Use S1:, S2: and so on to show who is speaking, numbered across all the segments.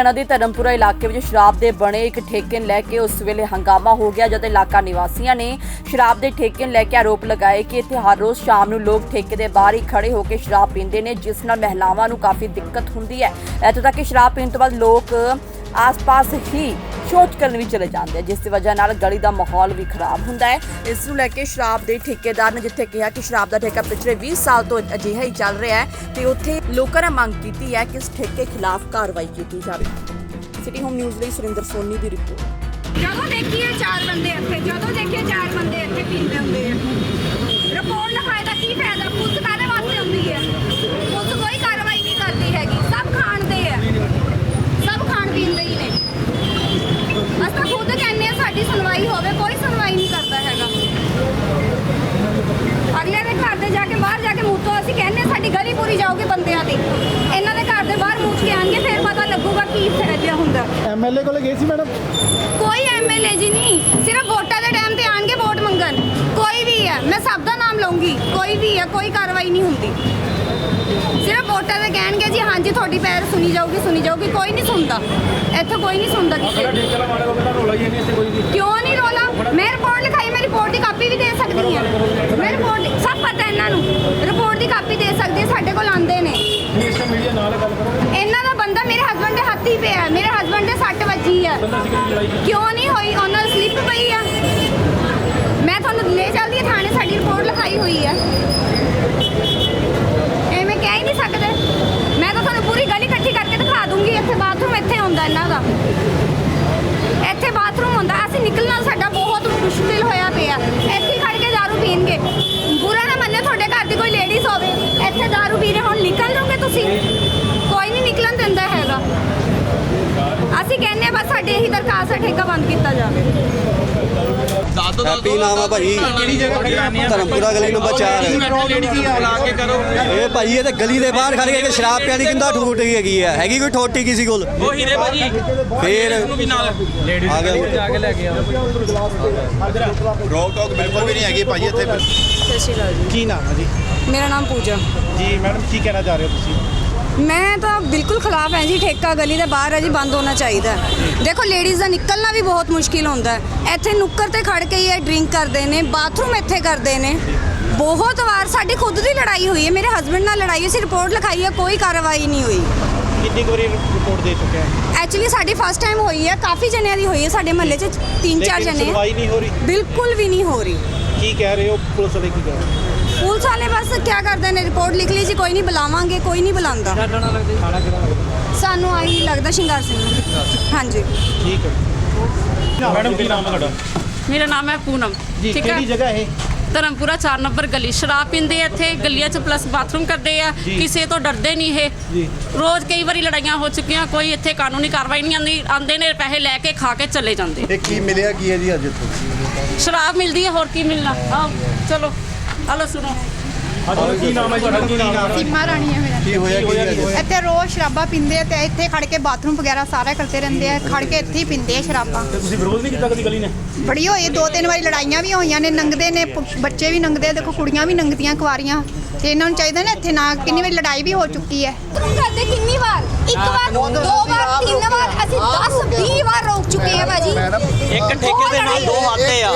S1: ਹਰਿਆਣਾ ਦੇ ਧਰਮਪੁਰਾ ਇਲਾਕੇ ਵਿੱਚ ਸ਼ਰਾਬ ਦੇ ਬਣੇ ਇੱਕ ਠੇਕੇ ਨੂੰ ਲੈ ਕੇ ਉਸ ਵੇਲੇ ਹੰਗਾਮਾ ਹੋ ਗਿਆ ਜਦ ਇਲਾਕਾ ਨਿਵਾਸੀਆਂ ਨੇ ਸ਼ਰਾਬ ਦੇ ਠੇਕੇ ਨੂੰ ਲੈ ਕੇ ਆਰੋਪ ਲਗਾਏ ਕਿ ਇੱਥੇ ਹਰ ਰੋਜ਼ ਸ਼ਾਮ ਨੂੰ ਲੋਕ ਠੇਕੇ ਦੇ ਬਾਹਰ ਹੀ ਖੜੇ ਹੋ ਕੇ ਸ਼ਰਾਬ ਪੀਂਦੇ ਨੇ, ਜਿਸ ਨਾਲ ਮਹਿਲਾਵਾਂ ਨੂੰ ਕਾਫੀ ਦਿੱਕਤ ਹੁੰਦੀ ਹੈ। ਇੱਥੋਂ ਤੱਕ ਕਿ ਸ਼ਰਾਬ ਪੀਣ ਤੋਂ ਬਾਅਦ ਲੋਕ ਆਸ-ਪਾਸ ਹੀ ਸ਼ੌਚ ਕਰਨ ਵੀ ਚਲੇ ਜਾਂਦੇ ਆ, ਜਿਸ ਦੀ ਵਜ੍ਹਾ ਨਾਲ ਗਲੀ ਦਾ ਮਾਹੌਲ ਵੀ ਖਰਾਬ ਹੁੰਦਾ ਹੈ। ਇਸ ਨੂੰ ਲੈ ਕੇ ਸ਼ਰਾਬ ਦੇ ਠੇਕੇਦਾਰ ਨੇ ਜਿੱਥੇ ਕਿਹਾ ਕਿ ਸ਼ਰਾਬ ਦਾ ਠੇਕਾ ਪਿਛਲੇ 20 ਸਾਲ ਤੋਂ ਅਜਿਹਾ ਹੀ ਚੱਲ ਰਿਹਾ ਹੈ ਤੇ ਉੱਥੇ ਲੋਕਾਂ ਨੇ ਮੰਗ ਕੀਤੀ ਹੈ ਕਿ ਇਸ ਠੇਕੇ ਖਿਲਾਫ ਕਾਰਵਾਈ ਕੀਤੀ ਜਾਵੇ। ਸਿਟੀ ਹੋਮ ਨਿਊਜ਼ ਲਈ ਸੁਰਿੰਦਰ ਸੋਨੀ ਦੀ ਰਿਪੋਰਟ।
S2: ਜਦੋਂ ਦੇਖੀਏ ਚਾਰ ਬੰਦੇ ਇੱਥੇ, ਜਦੋਂ ਦੇਖੀਏ ਚਾਰ ਬੰਦੇ ਇੱਥੇ ਪੀਂਦੇ ਹੁੰਦੇ ਆ। ਰਿਪੋਰਟ ਲਿਖਾਏ ਦਾ ਕੀ ਫਾਇਦਾ? ਪੁਲਿਸ ਕਾਹਦੇ ਵਾਸਤੇ ਹੁੰਦੀ ਹੈ? ਪੁਲਿਸ ਕੋਈ ਕਾਰਵਾਈ ਨਹੀਂ ਕਰਦੀ ਹੈਗੀ, ਸਭ ਖਾਣਦੇ ਆ। ਸਭ ਖਾਣ ਪੀਣ ਦੇ ਹੀ ਨੇ। ਅਸੀਂ ਖੁਦ ਕਹਿੰਦੇ ਆ ਸਾਡੀ ਸੁਣਵਾਈ ਹੋਵੇ ਕੋਈ ਸੁਣਵਾਈ ਨਹੀਂ ਕਰਦਾ ਹੈਗਾ। ਅਗਲੇ ਦੇ ਘਰ ਦੇ ਜਾ ਕੇ ਬਾਹਰ ਜਾ ਕੇ ਮੂੰਹ ਤੋਂ ਅਸੀਂ ਕਹਿੰਦੇ ਸਾਡੀ ਗਲੀ ਪੂਰੀ ਜਾਊਗੀ ਬੰਦਿਆਂ ਦੀ। ਇਹਨਾਂ ਦੇ ਘਰ ਦੇ ਬਾਹਰ ਮੂੰਹ ਕੇ ਆਣਗੇ ਫਿਰ ਪਤਾ ਲੱਗੂਗਾ ਕੀ ਫਾਇਦਾ ਹੁੰਦਾ।
S3: ਐਮਐਲਏ ਕੋਲ ਗਏ ਸੀ ਮੈਡਮ?
S2: ਕੋਈ ਐਮਐਲਏ ਜੀ ਨਹੀਂ। ਸਿਰਫ ਵੋਟਾਂ ਦੇ ਟਾਈਮ ਤੇ ਆਣਗੇ ਵੋਟ ਮੰਗਣ। ਕੋਈ ਵੀ ਹੈ। ਮੈਂ ਸਭ ਦਾ ਨਾਮ ਲਵਾਂਗੀ ਕੋਈ ਵੀ ਹੈ ਕੋਈ ਕਾਰਵਾਈ ਨਹੀਂ ਹੁੰਦੀ। ਸਿਰਫ ਵੋਟਾਂ ਦੇ ਕਹਿਣਗੇ ਜੀ ਹਾਂਜੀ ਤੁਹਾਡੀ ਪੈਰ ਸੁਣੀ ਜਾਊਗੀ ਸੁਣੀ ਜਾਊਗੀ ਕੋਈ ਨਹੀਂ ਸੁਣਦਾ। ਇੱਥੇ ਕੋਈ ਨਹੀਂ ਸੁਣਦਾ ਕਿਸੇ ਦੀ ਕਿਉਂ ਨਹੀਂ ਰੋਲਾ? ਮੈਂ ਰਿਪੋਰਟ ਲਿਖਾਈ ਮੈਂ ਰਿਪੋਰਟ ਦੀ ਕਾਪੀ ਵੀ ਦੇ ਸਕਦੀ ਹਾਂ। ਮੈਂ ਰਿਪੋਰਟ ਸਭ ਪਤਾ ਇਹਨਾਂ ਨੂੰ। ਰਿਪੋਰਟ ਦੀ ਕਾਪੀ ਦੇ ਸਕਦੀ ਹਾਂ ਸਾਡੇ ਕੋਲ ਆਂਦੇ ਨੇ। ਇਹਨਾਂ ਦਾ ਬੰਦਾ ਮੇਰੇ ਹਸਬੰਡ ਦੇ ਹੱਥ ਹੀ ਪਿਆ ਹੈ। ਮੇਰੇ ਹਸਬੰਡ ਦੇ ਸੱਟ ਵੱਜੀ ਹੈ ਕਿਉਂ ਨਹੀਂ ਹੋਈ? ਉਹਨਾਂ ਦੀ ਸਲਿੱਪ ਪਈ ਆ। ਮੈਂ ਤੁਹਾਨੂੰ ਲੈ ਚੱਲਦੀ ਹਾਂ ਥਾਣੇ ਸਾਡੀ ਰਿਪੋਰਟ ਲਿਖਾਈ ਹੋਈ ਹੀ ਨਹੀਂ ਸਕਦੇ। ਮੈਂ ਤਾਂ ਤੁਹਾਨੂੰ ਪੂਰੀ ਗਲੀ ਇਕੱਠੀ ਕਰਕੇ ਦਿਖਾ ਦੂੰਗੀ, ਇੱਥੇ ਬਾਥਰੂਮ ਇੱਥੇ ਹੁੰਦਾ ਇਹਨਾਂ ਦਾ। ਇੱਥੇ ਬਾਥਰੂਮ ਹੁੰਦਾ, ਅਸੀਂ ਨਿਕਲਣਾ ਸਾਡਾ ਬਹੁਤ ਮੁਸ਼ਕਿਲ ਹੋਇਆ ਪਿਆ। ਇੱਥੇ ਖੜ ਕੇ ਦਾਰੂ ਪੀਣਗੇ। ਬੁਰਾ ਨਾ ਮੰਨਿਓ, ਤੁਹਾਡੇ ਘਰ ਦੀ ਕੋਈ ਲੇਡੀਜ਼ ਹੋਵੇ। ਇੱਥੇ ਦਾਰੂ ਪੀ ਰਹੇ ਹੁਣ ਨਿਕਲ ਜਾਓਗੇ ਤੁਸੀਂ ਕੋਈ ਨਹੀਂ ਨਿਕਲਣ ਦਿੰਦਾ ਹੈਗਾ ਅਸੀਂ ਕਹਿੰਦੇ ਹਾਂ ਬਸ ਸਾਡੇ ਇਹੀ ਦਰਖਾਸਤ ਹੈ ਠੇਕਾ ਬੰਦ ਕੀਤਾ ਜਾਵੇ।
S4: ਹੈਪੀ ਨਾਮ ਆ ਭਾਈ। ਧਰਮਪੁਰਾ ਗਲੀ ਨੰਬਰ 4 ਇਹ ਭਾਈ ਇਹ ਤੇ ਗਲੀ ਦੇ ਬਾਹਰ ਖੜ ਕੇ ਸ਼ਰਾਬ ਪਿਆਣੀ ਕਿੰਦਾ ਠੂਟ ਗਈ ਹੈਗੀ ਆ। ਹੈਗੀ ਕੋਈ ਠੋਟੀ ਕਿਸੇ ਕੋਲ?
S5: ਉਹ ਹੀਰੇ ਭਾਜੀ।
S4: ਫੇਰ
S5: ਇਹਨੂੰ ਵੀ ਨਾਲ।
S4: ਆ ਗਿਆ।
S6: ਰੋਕ ਟੋਕ ਬਿਲਕੁਲ ਵੀ ਨਹੀਂ ਹੈਗੀ ਭਾਜੀ ਇੱਥੇ
S2: ਸਤਿ ਸ਼੍ਰੀ ਅਕਾਲ ਜੀ।
S3: ਕੀ ਨਾਮ ਹੈ ਜੀ?
S2: ਮੇਰਾ ਨਾਮ ਪੂਜਾ।
S3: ਜੀ ਮੈਡਮ ਕੀ ਕਹਿਣਾ ਚਾਹ ਰਹੇ ਹੋ ਤੁਸੀਂ?
S2: ਮੈਂ ਤਾਂ ਬਿਲਕੁਲ ਖਿਲਾਫ ਹਾਂ ਜੀ ਠੇਕਾ ਗਲੀ ਦੇ ਬਾਹਰ ਹੈ ਜੀ ਬੰਦ ਹੋਣਾ ਚਾਹੀਦਾ। ਦੇਖੋ ਲੇਡੀਜ਼ ਦਾ ਨਿਕਲਣਾ ਵੀ ਬਹੁਤ ਮੁਸ਼ਕਿਲ ਹੁੰਦਾ ਹੈ। ਇੱਥੇ ਨੁੱਕਰ ਤੇ ਖੜ ਕੇ ਹੀ ਇਹ ਡਰਿੰਕ ਕਰਦੇ ਨੇ ਬਾਥਰੂਮ ਇੱਥੇ ਕਰਦੇ ਨੇ। ਬਹੁਤ ਵਾਰ ਸਾਡੀ ਖੁਦ ਦੀ ਲੜਾਈ ਹੋਈ ਹੈ ਮੇਰੇ ਹਸਬੰਡ ਨਾਲ ਲੜਾਈ ਹੋਈ ਸੀ ਰਿਪੋਰਟ ਲਿਖਾਈ ਹੈ ਕੋਈ ਕਾਰਵਾਈ ਨਹੀਂ ਹੋਈ।
S3: ਕਿੰਨੀ ਵਾਰੀ ਰਿਪੋਰਟ ਦੇ ਚੁੱਕੇ ਹੈ?
S2: ਐਕਚੁਅਲੀ ਸਾਡੀ ਫਸਟ ਟਾਈਮ ਹੋਈ ਹੈ ਕਾਫੀ ਜਣਿਆਂ ਦੀ ਹੋਈ ਹੈ ਸਾਡੇ ਮਹੱਲੇ 'ਚ ਤਿੰਨ ਚਾਰ ਜਣੇ।
S3: ਸੁਣਵਾਈ ਨਹੀਂ ਹੋ ਰਹੀ।
S2: ਬਿਲਕੁਲ ਵੀ ਨਹੀਂ ਹੋ ਰਹੀ।
S3: ਕੀ ਕਹਿ ਰਹੇ ਹੋ? ਪੁਲਿਸ ਵਾਲੇ ਕੀ ਕਹਿ ਰਹੇ?
S2: ਪੁਲਿਸ ਵਾਲੇ ਬਸ ਕੀ ਕਰਦੇ ਨੇ ਰਿਪੋਰਟ ਲਿਖ ਲਈ ਜੀ ਕੋਈ ਨਹੀਂ ਬੁਲਾਵਾਂਗੇ ਕੋਈ ਨਹੀਂ ਬੁਲਾਉਂਦਾ।
S3: ਖਾਣਾ ਕਿਹੜਾ
S2: ਸਾਨੂੰ ਆਹੀ ਲੱਗਦਾ ਸ਼ਿੰਗਾਰ ਸਿੰਘ। ਹਾਂਜੀ।
S3: ਠੀਕ ਹੈ। ਮੈਡਮ ਕੀ ਨਾਮ ਹੈ ਤੁਹਾਡਾ?
S7: ਮੇਰਾ ਨਾਮ ਹੈ ਪੂਨਮ।
S3: ਜੀ
S7: ਠੀਕ ਹੈ?
S3: ਕਿਹੜੀ ਜਗ੍ਹਾ ਇਹ?
S7: ਧਰਮਪੁਰਾ 4 ਨੰਬਰ ਗਲੀ। ਸ਼ਰਾਬ ਪੀਂਦੇ ਆ ਇੱਥੇ ਗਲੀਆਂ 'ਚ ਪਲੱਸ ਬਾਥਰੂਮ ਕਰਦੇ ਆ।
S3: ਜੀ।
S7: ਕਿਸੇ ਤੋਂ ਡਰਦੇ ਨਹੀਂ ਇਹ।
S3: ਜੀ।
S7: ਰੋਜ਼ ਕਈ ਵਾਰੀ ਲੜਾਈਆਂ ਹੋ ਚੁੱਕੀਆਂ ਕੋਈ ਇੱਥੇ ਕਾਨੂੰਨੀ ਕਾਰਵਾਈ ਨਹੀਂ ਆਉਂਦੀ ਆਉਂਦੇ ਨੇ ਪੈਸੇ ਲੈ ਕੇ ਖਾ ਕੇ ਚਲੇ ਜਾਂਦੇ।
S6: ਇਹ ਕੀ ਮਿਲਿਆ ਕੀ ਹੈ ਜੀ ਅੱਜ ਇੱਥੇ?
S7: ਸ਼ਰਾਬ ਮਿਲਦੀ ਹੈ ਹੋਰ ਕੀ ਮਿਲਣਾ? ਆਓ ਚਲੋ। ਹਲੋ ਸੁਣੋ।
S3: ਕੀ ਨਾਮ ਹੈ ਤੁਹਾਡਾ ਕੀ ਨਾਮ ਹੈ?
S8: ਸੀਮਾ ਰਾਣੀ ਹੈ ਮੇਰਾ।
S6: ਕੀ ਹੋਇਆ ਕੀ ਹੈ ਅੱਜ
S8: ਇੱਥੇ ਰੋਜ਼ ਸ਼ਰਾਬਾਂ ਪੀਂਦੇ ਆ ਤੇ ਇੱਥੇ ਖੜ ਕੇ ਬਾਥਰੂਮ ਵਗੈਰਾ ਸਾਰਾ ਕਰਦੇ ਰਹਿੰਦੇ ਆ ਖੜ ਕੇ ਇੱਥੇ ਹੀ ਪੀਂਦੇ ਆ ਸ਼ਰਾਬਾਂ।
S3: ਤੇ ਤੁਸੀਂ ਵਿਰੋਧ ਨਹੀਂ ਕੀਤਾ ਕਦੀ ਗਲੀ ਨੇ?
S8: ਬੜੀ ਹੋਈ ਦੋ ਤਿੰਨ ਵਾਰੀ ਲੜਾਈਆਂ ਵੀ ਹੋਈਆਂ ਨੇ ਨੰਗਦੇ ਨੇ ਪ- ਬੱਚੇ ਵੀ ਨੰਗਦੇ ਆ, ਦੇਖੋ ਕੁੜੀਆਂ ਵੀ ਨੰਗਦੀਆਂ ਕੁਆਰੀਆਂ। ਤੇ ਇਹਨਾਂ ਨੂੰ ਚਾਹੀਦਾ ਨਾ ਇੱਥੇ ਨਾ ਕਿੰਨੀ ਵਾਰੀ ਲੜਾਈ ਵੀ ਹੋ ਚੁੱਕੀ ਹੈ।
S2: ਬਾਥਰੂਮ ਕਰਦੇ ਕਿੰਨੀ ਵਾਰ? ਇੱਕ ਵਾਰ ਦੋ ਵਾਰ ਤਿੰਨ ਵਾਰ ਅਸੀਂ 10 20 ਵਾਰ ਰੋਕ ਚੁੱਕੇ ਹਾਂ ਭਾਜੀ।
S4: ਇੱਕ ਠੇਕੇ ਦੇ ਨਾਲ ਦੋ ਹਾਤੇ ਆ।